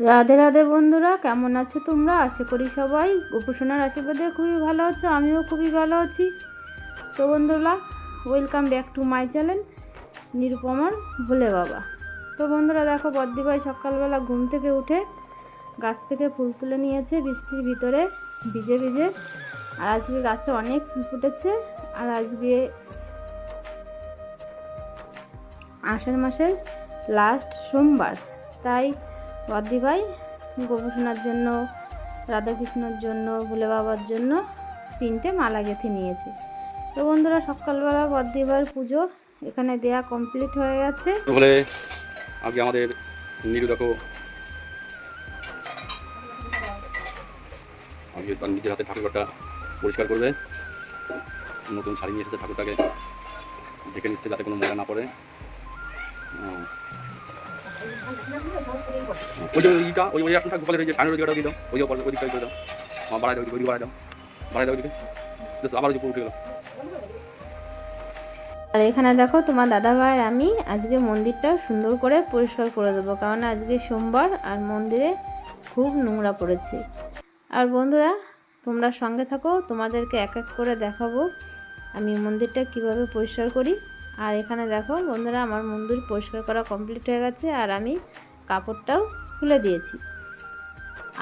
রাধে রাধে বন্ধুরা, কেমন আছো তোমরা? আশা করি সবাই গোপসোনার আশীর্বাদে খুবই ভালো আছো, আমিও খুবই ভালো আছি। তো বন্ধুরা welcome back to my channel নিরুপমার ভোলে বাবা। তো বন্ধুরা, দেখো বদ্দি ভাই সকালবেলা ঘুম থেকে উঠে গাছ থেকে ফুল তুলে নিয়েছে, বৃষ্টির ভিতরে ভিজে ভিজে। আর আজকে গাছে অনেক ফুল ফুটেছে, আর আজকে আষাঢ় মাসের লাস্ট সোমবার, তাই বদ্দি ভাই গোপসোনার জন্য, রাধাকৃষ্ণর জন্য, ভোলে বাবার জন্য তিনটে মালা গেঁথে নিয়েছে। তো বন্ধুরা, সকালবেলা বদ্দি ভাইয়ের পুজো এখানে দেয়া কমপ্লিট হয়ে গেছে। বলে আজকে আমাদের নীলু দেখো। আজকে তার নিজের হাতে ঠাকুরঘরটা পরিষ্কার করবে। নতুন শাড়ি নিয়ে এসেছে ঠাকুরটাকে। ঢেকে নিচ্ছে যাতে কোনো ময়লা না পড়ে। ওই যে ওইটা ওই ওই গোপালের ওই যে ওইটা দিয়ে দাও। ওই ওই ওই দিকটা করে দাও। আমার বাড়াই দাও ওই বাড়াই দাও। বাড়াই দাও আবার ওই উঠে গেল। আর এখানে দেখো তোমার দাদা ভাই আর আমি আজকে মন্দিরটা সুন্দর করে পরিষ্কার করে দেবো, কারণ আজকে সোমবার আর মন্দিরে খুব নোংরা পড়েছে। আর বন্ধুরা, তোমরা সঙ্গে থাকো, তোমাদেরকে এক এক করে দেখাবো আমি মন্দিরটা কীভাবে পরিষ্কার করি। আর এখানে দেখো, বন্ধুরা, আমার মন্দির পরিষ্কার করা কমপ্লিট হয়ে গেছে আর আমি কাপড়টাও খুলে দিয়েছি।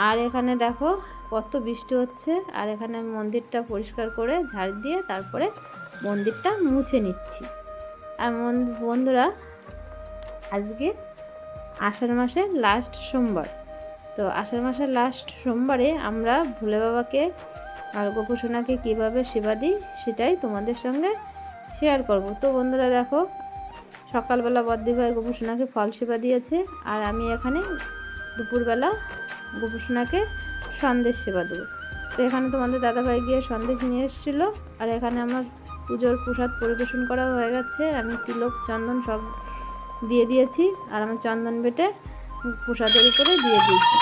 আর এখানে দেখো, কত বৃষ্টি হচ্ছে। আর এখানে মন্দিরটা পরিষ্কার করে ঝাড় দিয়ে তারপরে মন্দিরটা মুছে নিচ্ছি। আর বন্ধুরা, আজকে আষাঢ় মাসের লাস্ট সোমবার। তো আষাঢ় মাসের লাস্ট সোমবারে আমরা ভোলে বাবাকে আর গোপসোনাকে কীভাবে সেবা দিই সেটাই তোমাদের সঙ্গে শেয়ার করব। তো বন্ধুরা দেখো, সকালবেলা বদ্দিভাই গোপসোনাকে ফল সেবা দিয়েছে, আর আমি এখানে দুপুরবেলা গোপসোনাকে সন্দেশ সেবা দেবো। তো এখানে তোমাদের দাদাভাই গিয়ে সন্দেশ নিয়ে এসেছিল, আর এখানে আমার পুজোর প্রসাদ পরিবেশন করা হয়ে গেছে আমি তিলক, চন্দন সব দিয়ে দিয়েছি, আর আমার চন্দন বেটে প্রসাদের উপরে দিয়ে দিয়েছি।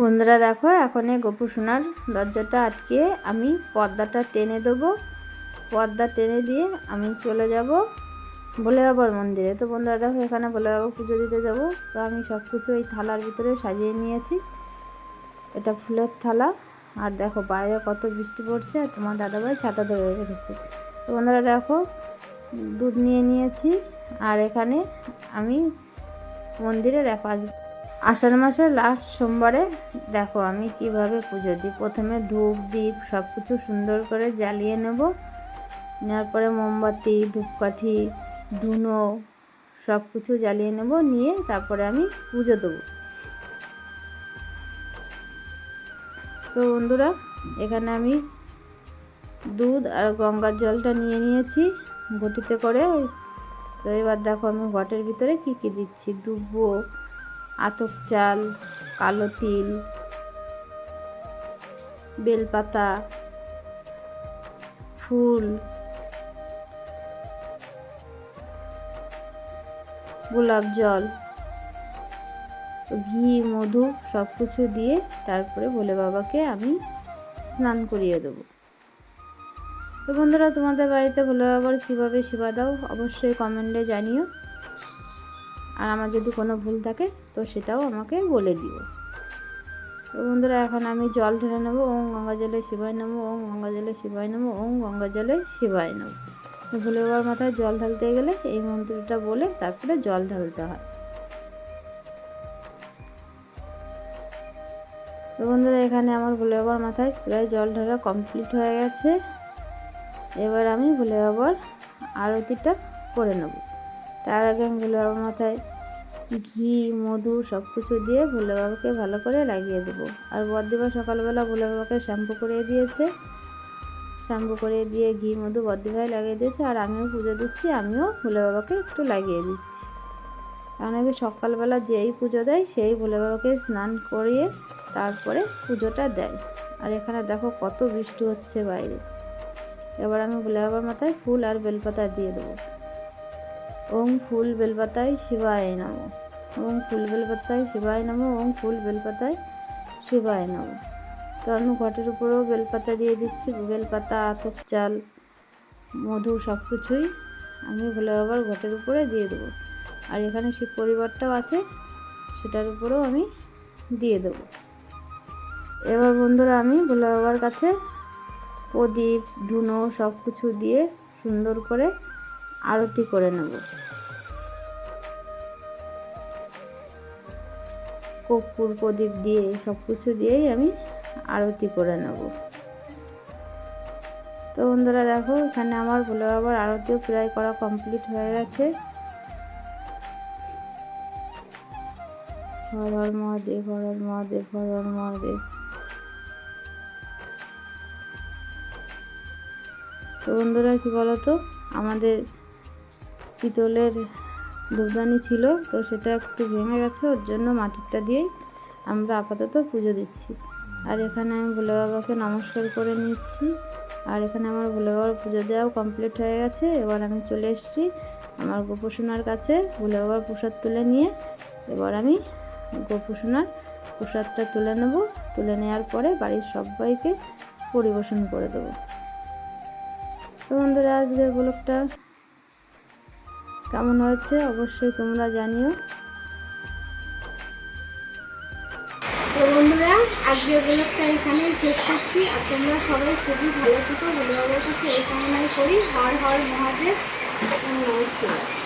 বন্ধুরা দেখো, এখন এই গোপু সোনার দরজাটা আটকিয়ে আমি পর্দাটা টেনে দেবো। পর্দা টেনে দিয়ে আমি চলে যাব ভোলে বাবার মন্দিরে। তো বন্ধুরা দেখো, এখানে ভোলে বাবা পুজো দিতে যাব। তো আমি সব কিছু এই থালার ভিতরে সাজিয়ে নিয়েছি। এটা ফুলের থালা। আর দেখো, বাইরে কত বৃষ্টি পড়ছে আর তোমার দাদাভাই ছাতা ধরে রেখেছে তো বন্ধুরা দেখো, দুধ নিয়ে নিয়েছি। আর এখানে আমি মন্দিরে দেখো আজ আষাঢ় মাসের লাস্ট সোমবারে দেখো আমি কীভাবে পুজো দিই। প্রথমে ধূপ দ্বীপ সব কিছু সুন্দর করে জ্বালিয়ে নেব। নেওয়ার পরে মোমবাতি, ধূপকাঠি, ধুনো সব কিছু জ্বালিয়ে নেব। নিয়ে তারপরে আমি পুজো দেবো। তো বন্ধুরা, এখানে আমি দুধ আর গঙ্গার জলটা নিয়ে নিয়েছি ঘটিতে করে। তো এবার দেখো আমি ঘটের ভিতরে কী কী দিচ্ছি। দুব্বো আতপ চাল, কালো তিল, বেলপাতা, ফুল, গোলাপ জল, ঘি, মধু সব কিছু দিয়ে তারপরে বলে বাবাকে আমি স্নান করিয়ে দেবো। তো বন্ধুরা, তোমাদের বাড়িতে ভোলে বাবার কীভাবে সেবা দাও অবশ্যই কমেন্টে জানিও। আর আমার যদি কোনো ভুল থাকে, তো সেটাও আমাকে বলে দিও। তো বন্ধুরা, এখন আমি জল ঢেলে নেব ওং গঙ্গা জলে শিবায় নেব ওং গঙ্গা জলে শিবায় নেব ওং গঙ্গা জলে শিবায় নেব। ভোলে বাবার মাথায় জল ঢালতে গেলে এই মন্ত্রটা বলে তারপরে জল ঢালতে হয়। তো বন্ধুরা, এখানে আমার ভুলে বাবার মাথায় প্রায় জল ঢালা কমপ্লিট হয়ে গেছে। এবার আমি ভুলে বাবার আরতিটা করে নেব। তার আগে আমি ভুলে বাবার মাথায় ঘি, মধু সব কিছু দিয়ে ভোলে বাবাকে ভালো করে লাগিয়ে দেবো। আর বদ্দিবা সকালবেলা ভোলে বাবাকে শ্যাম্পু করিয়ে দিয়েছে। শ্যাম্পু করিয়ে দিয়ে ঘি, মধু বদ্দিভাই লাগিয়ে দিয়েছে। আর আমিও পুজো দিচ্ছি, আমিও ভোলে বাবাকে একটু লাগিয়ে দিচ্ছি। কারণ আগে সকালবেলা যেই পুজো দেয়, সেই ভোলে বাবাকে স্নান করিয়ে তারপরে পুজোটা দেয়। আর এখানে দেখো কত বৃষ্টি হচ্ছে বাইরে। এবার আমি ভোলে বাবার মাথায় ফুল আর বেলপাতা দিয়ে দেবো। ওম ফুল বেলপাতায় শিবায় নমো। ওম ফুল বেলপাতায় শিবায় নমো ওম ফুল বেলপাতায় শিবায় নমো। তো আমি ঘটের উপরেও বেলপাতা দিয়ে দিচ্ছি, বেলপাতা, আতপ চাল, মধু সব কিছুই আমি ভোলে বাবার ঘটের উপরে দিয়ে দেবো। আর এখানে শিব পরিবারটাও আছে, সেটার উপরেও আমি দিয়ে দেবো। এবার বন্ধুরা আমি ভোলে বাবার কাছে প্রদীপ, ধুনো সব কিছু দিয়ে সুন্দর করে আরতি করে নেব। কর্পূর প্রদীপ দিয়ে সব কিছু দিয়েই আমি আরতি করে নেব। তো বন্ধুরা দেখো, এখানে আমার ভোলে বাবার আরতিও প্রায় করা কমপ্লিট হয়ে গেছে। হর হর মহাদেব হর হর মহাদেব হর হর মহাদেব। তো বন্ধুরা কী বলতো, আমাদের পিতলের ধূপদানি ছিল, তো সেটা একটু ভেঙে গেছে, ওর জন্য মাটিরটা দিয়েই আমরা আপাতত পুজো দিচ্ছি। আর এখানে আমি ভোলে বাবাকে নমস্কার করে নিচ্ছি। আর এখানে আমার ভোলে বাবার পুজো দেওয়াও কমপ্লিট হয়ে গেছে। এবার আমি চলে এসেছি আমার গোপোষণার কাছে, ভোলে বাবার প্রসাদ তুলে নিয়ে। এবার আমি গোপোষণার প্রসাদটা তুলে নেব। তুলে নেওয়ার পরে বাড়ির সবাইকে পরিবেশন করে দেবো। তো বন্ধুরা, আজকের ব্লগটা কেমন হয়েছে অবশ্যই তোমরা জানিও। তো বন্ধুরা আজকে ব্লগটা এখানেই শেষ করছি। আর তোমরা সবাই খুবই ভালো থেকো বাবার কাছে এই কামনাই করি। হর হর মহাদেব, নমস্কার।